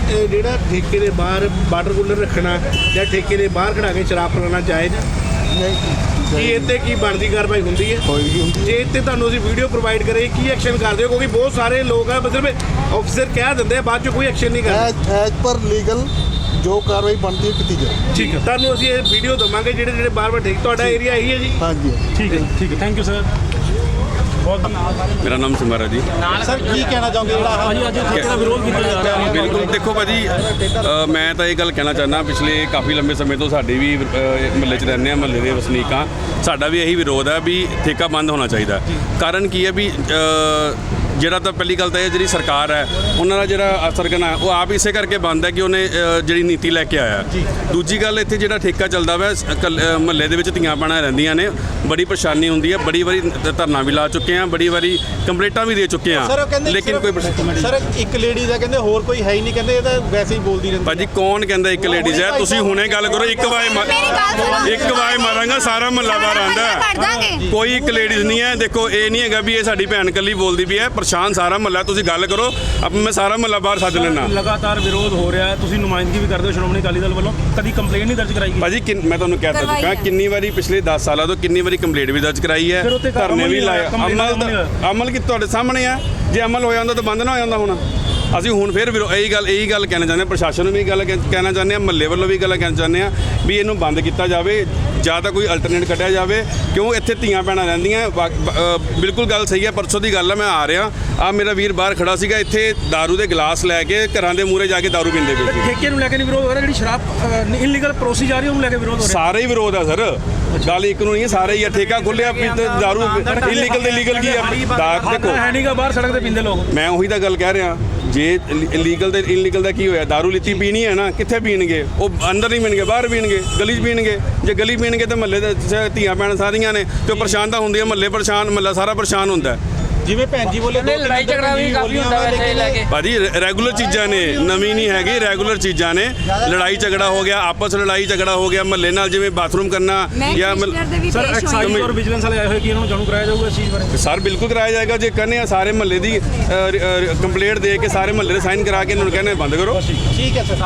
S10: ਕਿ ਜਿਹੜਾ ਠੇਕੇ ਦੇ ਬਾਹਰ ਵਾਟਰ ਕੂਲਰ ਰੱਖਣਾ ਜਾਂ ਠੇਕੇ ਦੇ ਬਾਹਰ ਖੜਾ ਕੇ ਸ਼ਰਾਬ ਪਿਲਾਉਣਾ ਜਾਇਜ਼ ਹੈ ਕੀ ਇੱਥੇ ਕੀ ਬਣਦੀ ਕਾਰਵਾਈ ਹੁੰਦੀ ਹੈ?
S5: ਕੋਈ ਵੀ ਹੁੰਦੀ
S10: ਜੇ ਇੱਥੇ ਤੁਹਾਨੂੰ ਅਸੀਂ ਵੀਡੀਓ ਪ੍ਰੋਵਾਈਡ ਕਰੇ ਕੀ ਐਕਸ਼ਨ ਕਰਦੇ ਹੋ? ਕਿਉਂਕਿ ਬਹੁਤ ਸਾਰੇ ਲੋਕ ਆ ਮਤਲਬ ਅਫਸਰ ਕਹਿ ਦਿੰਦੇ ਆ ਬਾਅਦ ਚ ਕੋਈ ਐਕਸ਼ਨ ਨਹੀਂ ਕਰਦੇ।
S5: ਐਜ ਐਜ ਪਰ ਲੀਗਲ ਜੋ ਕਾਰਵਾਈ ਬਣਦੀ ਹੈ ਕੀਤੀ ਜਾਏ।
S10: ਠੀਕ ਹੈ। ਤੁਹਾਨੂੰ ਅਸੀਂ ਇਹ ਵੀਡੀਓ ਦਵਾਂਗੇ ਜਿਹੜੇ ਜਿਹੜੇ ਬਾਰ-ਬਾਰ ਠੇਕ ਤੁਹਾਡਾ ਏਰੀਆ ਇਹੀ ਹੈ ਜੀ?
S5: ਹਾਂਜੀ।
S9: ਠੀਕ ਹੈ ਠੀਕ ਹੈ। ਥੈਂਕ ਯੂ ਸਰ
S12: ਮੇਰਾ ਨਾਮ ਸਿਮਰ ਹੈ ਜੀ।
S10: ਸਰ ਕੀ ਕਹਿਣਾ ਚਾਹੁੰਦੇ ਜਿਹੜਾ
S9: ਭਾਜੀ ਅੱਜ ਠੇਕੇ ਦਾ ਵਿਰੋਧ ਕੀਤਾ ਜਾ ਰਿਹਾ। ਹੈ
S12: ਬਿਲਕੁਲ ਦੇਖੋ ਭਾਜੀ ਮੈਂ ਤਾਂ ਇਹ ਗੱਲ ਕਹਿਣਾ ਚਾਹੁੰਦਾ ਪਿਛਲੇ ਕਾਫੀ ਲੰਬੇ ਸਮੇਂ ਤੋਂ ਸਾਡੇ ਵੀ ਮਹੱਲੇ 'ਚ ਰਹਿੰਦੇ ਆ ਮਹੱਲੇ ਦੇ ਵਸਨੀਕਾਂ ਸਾਡਾ ਵੀ ਇਹੀ ਵਿਰੋਧ ਹੈ ਵੀ ਠੇਕਾ ਬੰਦ ਹੋਣਾ ਚਾਹੀਦਾ। ਕਾਰਨ ਕੀ ਹੈ ਵੀ ਜਿਹੜਾ ਤਾਂ ਪਹਿਲੀ ਗੱਲ ਤਾਂ ਇਹ ਜਿਹੜੀ ਸਰਕਾਰ ਹੈ ਉਹਨਾਂ ਦਾ ਜਿਹੜਾ ਅਸਰਗਨ ਹੈ ਉਹ ਆਪ ਇਸੇ ਕਰਕੇ ਬੰਦ ਹੈ ਕਿ ਉਹਨੇ ਜਿਹੜੀ ਨੀਤੀ ਲੈ ਕੇ ਆਇਆ। ਦੂਜੀ ਗੱਲ ਇੱਥੇ ਜਿਹੜਾ ਠੇਕਾ ਚੱਲਦਾ ਵਾ ਮਹੱਲੇ ਦੇ ਵਿੱਚ ਧੀਆਂ ਪਾਣਾ ਰਹਿੰਦੀਆਂ ਨੇ ਬੜੀ ਪਰੇਸ਼ਾਨੀ ਹੁੰਦੀ ਹੈ ਬੜੀ ਵਾਰੀ ਧਰਨਾ ਵੀ ਲਾ ਚੁੱਕੇ ਆ ਬੜੀ ਵਾਰੀ ਕੰਪਲੇਂਟਾਂ ਵੀ ਦੇ ਚੁੱਕੇ ਆ ਲੇਕਿਨ ਕੋਈ
S10: ਸਰ ਇੱਕ ਲੇਡੀਜ਼ ਹੈ ਕਹਿੰਦੇ ਹੋਰ ਕੋਈ ਹੈ ਹੀ ਨਹੀਂ ਕਹਿੰਦੇ ਇਹ ਤਾਂ ਵੈਸੇ ਹੀ ਬੋਲਦੀ ਰਹਿੰਦੀ
S12: ਭਾਜੀ ਕੌਣ ਕਹਿੰਦਾ ਇੱਕ ਲੇਡੀਜ਼ ਹੈ? ਤੁਸੀਂ ਹੁਣੇ ਗੱਲ ਕਰੋ ਇੱਕ ਵਾਏ। ਇੱਕ ਵਾਏ ਮਾਰਾਂਗਾ ਸਾਰਾ ਮਹੱਲਾ ਬਾਹਰ ਆਂਦਾ ਕੋਈ ਇੱਕ ਲੇਡੀਜ਼ ਨਹੀਂ ਹੈ ਦੇਖੋ ਇਹ ਨਹੀਂ ਹੈਗਾ ਵੀ ਇਹ ਸਾਡੀ ਭੈਣ ਕੱਲੀ ਬੋਲਦੀ ਵੀ ਹੈ ਪਰੇਸ਼ਾਨ ਸਾਰਾ ਮਹੱਲਾ ਤੁਸੀਂ ਗੱਲ ਕਰੋ ਅਬ ਮੈਂ ਸਾਰਾ ਮਹੱਲਾ ਬਾਹਰ ਸੱਦ ਲੈਣਾ
S9: ਲਗਾਤਾਰ ਵਿਰੋਧ ਹੋ ਰਿਹਾ ਹੈ ਤੁਸੀਂ ਨੁਮਾਇੰਦਗੀ ਵੀ ਕਰਦੇ ਹੋ ਸ਼੍ਰੋਮਣੀ ਅਕਾਲੀ ਦਲ ਵੱਲੋਂ। ਕਦੀ ਕੰਪਲੇਂਟ ਨਹੀਂ ਦਰਜ ਕਰਾਈ ਗਈ?
S12: ਭਾਜੀ ਕਿੰਨ- ਮੈਂ ਤੁਹਾਨੂੰ ਕਹਿ ਤਾ
S2: ਕਰਵਾਈ
S12: ਚੁੱਕਾ
S2: ਹੈ।
S12: ਕਿੰਨੀ ਵਾਰੀ ਪਿਛਲੇ 10 ਸਾਲਾਂ ਤੋਂ ਕਿੰਨੀ ਵਾਰੀ ਕੰਪਲੇਂਟ ਵੀ ਦਰਜ ਕਰਾਈ ਹੈ
S9: ਫਿਰ ਉੱਥੇ
S12: ਧਰਨੇ ਵੀ
S9: ਨਹੀਂ
S12: ਲਾਇਆ।
S9: ਹੋਇਆ,
S12: ਅਮਲ
S9: ਅਮਲ ਨਹੀਂ
S12: ਤਾਂ- ਅਮਲ ਕੀ ਤੁਹਾਡੇ ਸਾਹਮਣੇ ਆ? ਜੇ ਅਮਲ ਹੋ ਜਾਂਦਾ ਤਾਂ ਬੰਦ ਨਾ ਹੋ ਜਾਂਦਾ ਹੁਣ। ਅਸੀਂ ਹੁਣ ਫਿਰ ਵਿਰੋ- ਇਹੀ ਗੱਲ ਇਹੀ ਗੱਲ ਕਹਿਣਾ ਚਾਹੁੰਦੇ ਹਾਂ ਪ੍ਰਸ਼ਾਸਨ ਨੂੰ ਵੀ ਇਹ ਗੱਲ ਕਹਿ- ਕਹਿਣਾ ਚਾਹੁੰਦੇ ਆ ਮਹੱਲੇ ਵੱਲੋਂ ਵੀ ਗੱਲ ਕਹਿਣਾ ਚਾਹੁੰਦੇ ਆ ਵੀ ਇਹਨੂੰ ਬੰਦ ਕੀਤਾ ਜਾਵੇ ਜਾਂ ਤਾਂ ਕੋਈ ਅਲਟਰਨੇਟ ਕੱਢਿਆ ਜਾਵੇ ਕਿਉਂ ਇੱਥੇ ਧੀਆਂ ਪੈਣਾ ਰਹਿੰਦੀਆਂ ਵਾ- ਬ- ਅ, ਬਿਲਕੁਲ ਗੱਲ ਸਹੀ ਹੈ ਪਰਸੋਂ ਦੀ ਗੱਲ ਹੈ ਮੈਂ ਆ ਰਿਹਾ। ਆ ਮੇਰਾ ਵੀਰ ਬਾਹਰ ਖੜਾ ਸੀਗਾ ਇੱਥੇ दारू ਦੇ ਗਲਾਸ ਲੈ ਕੇ ਘਰਾਂ ਦੇ ਮੂਹਰੇ ਜਾ ਕੇ दारू ਪੀਂਦੇ ਪਏ ਸੀ
S9: ਠੇਕੇ ਨੂੰ ਲੈ ਕੇ ਨਹੀਂ ਵਿਰੋਧ ਹੋ ਰਿਹਾ ਜਿਹੜੀ ਸ਼ਰਾਬ ਇਲੀਗਲ ਪਰੋਸੀ ਜਾ ਰਹੀ ਹੈ ਉਹਨੂੰ ਲੈ ਕੇ ਵਿਰੋਧ ਹੋ ਰਿਹਾ
S12: ਸਾਰੇ ਹੀ ਵਿਰੋਧ ਆ ਸਰ ਗੱਲ ਇੱਕ ਨੂੰ ਨਹੀਂ ਹੈ, ਸਾਰੇ ਹੀ ਆ ਠੇਕਾ ਖੁੱਲਿਆ ਦਾਰੂ ਇਲੀਗਲ ਤੇ ਲੀਗਲ ਕੀ ਆ ਦਾ ਦੇਖੋ
S9: ਹੈ ਨਹੀਂਗਾ ਬਾਹਰ ਸੜਕ ਤੇ ਪੀਂਦੇ ਲੋਕ
S12: ਮੈਂ ਉਹੀ ਤਾਂ ਗੱਲ ਕਹਿ ਰਿਹਾ ਜੇ ਇਲੀਗਲ ਤੇ ਇਲੀਗਲ ਦਾ ਕੀ ਹੋਇਆ दारू ਲਿੱਤੀ ਪੀਣੀ ਹੈ ਨਾ ਕਿੱਥੇ ਪੀਣਗੇ ਉਹ ਅੰਦਰ ਨਹੀਂ ਪੀਣਗੇ ਬਾਹਰ ਪੀਣਗੇ ਗਲੀ 'ਚ ਪੀਣਗੇ ਜੇ ਗਲੀ ਪੀਣਗੇ ਤਾਂ ਮਹੱਲੇ ਦੇ ਚ ਧੀਆਂ ਭੈਣਾਂ ਸਾਰੀਆਂ ਨੇ ਤੇ ਉਹ ਪਰੇਸ਼ਾਨ ਤਾਂ ਹੁੰਦੀਆਂ ਮਹੱਲੇ ਪਰੇਸ਼ਾਨ ਮਹੱਲਾ ਸਾਰਾ ਪਰੇਸ਼ਾਨ ਹੁੰਦਾ ਹੈ।
S10: ਜਿਵੇਂ ਭੈਣ ਜੀ ਬੋਲੇ ਲੜਾਈ ਝਗੜਾ ਵੀ ਕਾਫੀ ਹੁੰਦਾ ਵੈਸੇ ਲੈ ਕੇ।
S12: ਭਾਜੀ ਰੈਗੂਲਰ ਚੀਜ਼ਾਂ ਨੇ ਨਵੀਂ ਨਹੀਂ ਹੈਗੀ ਰੈਗੂਲਰ ਚੀਜ਼ਾਂ ਨੇ। ਲੜਾਈ ਝਗੜਾ ਹੋ ਗਿਆ ਆਪਸ ਲੜਾਈ ਝਗੜਾ ਹੋ ਗਿਆ ਮਹੱਲੇ ਨਾਲ ਜਿਵੇਂ ਬਾਥਰੂਮ ਕਰਨਾ ਜਾਂ
S9: ਸਰ ਐਕਸਾਈਜ਼। ਔਰ ਵਿਜੀਲੈਂਸ ਵਾਲੇ ਆਏ ਹੋਏ ਕਿ ਇਹਨਾਂ ਨੂੰ ਜਾਣੂ ਕਰਾਇਆ ਜਾਊਗਾ ਇਸ ਚੀਜ਼ ਬਾਰੇ?
S12: ਸਰ ਬਿਲਕੁਲ ਕਰਾਇਆ ਜਾਏਗਾ ਜੇ ਕਹਿੰਦੇ ਆ ਸਾਰੇ ਮਹੱਲੇ ਦੀ ਕੰਪਲੇਂਟ ਦੇ ਕੇ ਸਾਰੇ ਮਹੱਲੇ ਦੇ ਸਾਈਨ ਕਰਾ ਕੇ ਇਹਨਾਂ ਨੂੰ ਕਹਿੰਦੇ ਬੰਦ ਕਰੋ।
S10: ਠੀਕ ਹੈ ਸਰ।